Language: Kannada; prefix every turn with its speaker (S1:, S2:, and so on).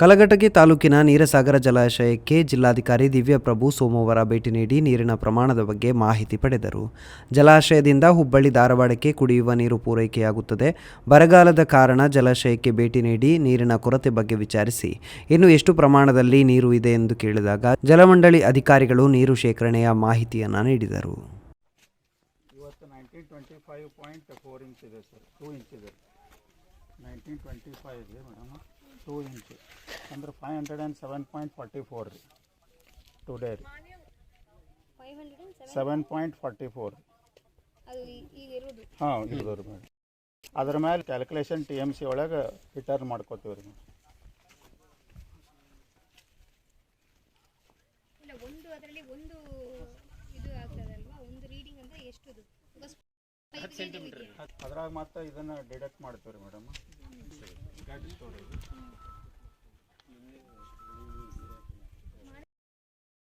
S1: ಕಲಘಟಗಿ ತಾಲೂಕಿನ ನೀರಸಾಗರ ಜಲಾಶಯಕ್ಕೆ ಜಿಲ್ಲಾಧಿಕಾರಿ ದಿವ್ಯಪ್ರಭು ಸೋಮವಾರ ಭೇಟಿ ನೀಡಿ ನೀರಿನ ಪ್ರಮಾಣದ ಬಗ್ಗೆ ಮಾಹಿತಿ ಪಡೆದರು. ಜಲಾಶಯದಿಂದ ಹುಬ್ಬಳ್ಳಿ ಧಾರವಾಡಕ್ಕೆ ಕುಡಿಯುವ ನೀರು ಪೂರೈಕೆಯಾಗುತ್ತದೆ. ಬರಗಾಲದ ಕಾರಣ ಜಲಾಶಯಕ್ಕೆ ಭೇಟಿ ನೀಡಿ ನೀರಿನ ಕೊರತೆ ಬಗ್ಗೆ ವಿಚಾರಿಸಿ. ಇನ್ನು ಎಷ್ಟು ಪ್ರಮಾಣದಲ್ಲಿ ನೀರು ಇದೆ ಎಂದು ಕೇಳಿದಾಗ ಜಲಮಂಡಳಿ ಅಧಿಕಾರಿಗಳು ನೀರು ಶೇಖರಣೆಯ ಮಾಹಿತಿಯನ್ನು ನೀಡಿದರು.
S2: ನೈನ್ಟೀನ್ ಟ್ವೆಂಟಿ ಫೈವ್ ರೀ ಮೇಡಮ್. Two inch. ಅಂದ್ರೆ five hundred and seven point forty four ರೀ. ಟುಡೇ ರೀ.
S3: Seven
S2: point forty four.
S3: ಅದು ಈಗ ಇರೋದು
S2: ಹಾಂ ಇಳಿದವ್ರಿ ಮೇಡಮ್. ಅದ್ರ ಮೇಲೆ ಕ್ಯಾಲ್ಕುಲೇಷನ್ ಟಿ ಎಂ ಸಿ ಒಳಗೆ ರಿಟರ್ನ್ ಮಾಡ್ಕೋತೀವಿ ರೀ
S3: ಒಂದು ಅದರಲ್ಲಿ ಒಂದು ಇದು ಆಗ್ತದಲ್ವಾ ಒಂದು ರೀಡಿಂಗ್ ಅಂತ ಎಷ್ಟು
S2: ಅದ್ರಾಗ ಮತ್ತೆ ಇದನ್ನ ಡಿಡಕ್ಟ್ ಮಾಡ್ತೀವಿ ರೀ ಮೇಡಮ್ ಸ್ಟೋರೇಜ್